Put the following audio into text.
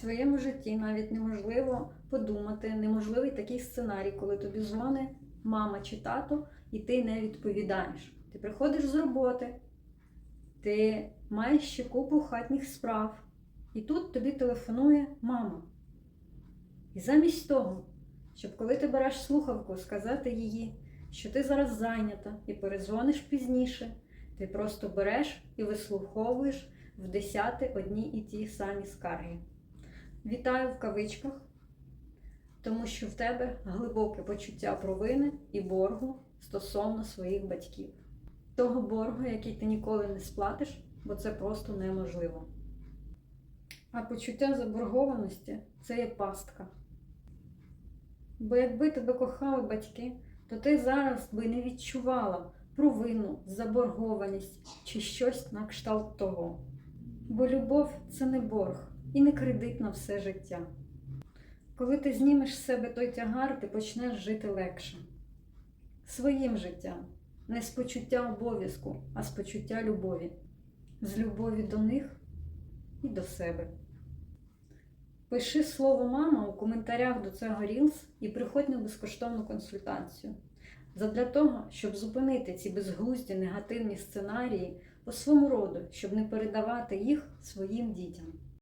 Твоєму житті навіть неможливо подумати, неможливий такий сценарій, коли тобі дзвонить мама чи тато, і ти не відповідаєш. Ти приходиш з роботи, ти маєш ще купу хатніх справ, і тут тобі телефонує мама. І замість того, щоб коли ти береш слухавку, сказати їй, що ти зараз зайнята і перезвониш пізніше, ти просто береш і вислуховуєш в десяти одні і ті самі скарги. Вітаю в кавичках, тому що в тебе глибоке почуття провини і боргу стосовно своїх батьків. Того боргу, який ти ніколи не сплатиш, бо це просто неможливо. А почуття заборгованості це є пастка. Бо якби тебе кохали батьки, то ти зараз би не відчувала провину, заборгованість чи щось на кшталт того. Бо любов це не борг і не кредит на все життя. Коли ти знімеш з себе той тягар, ти почнеш жити легше. Своїм життям, не з почуття обов'язку, а з почуття любові, з любові до них і до себе. Пиши слово мама у коментарях до цього Reels і приходь на безкоштовну консультацію. Задля того, щоб зупинити ці безглузді негативні сценарії по своєму роду, щоб не передавати їх своїм дітям.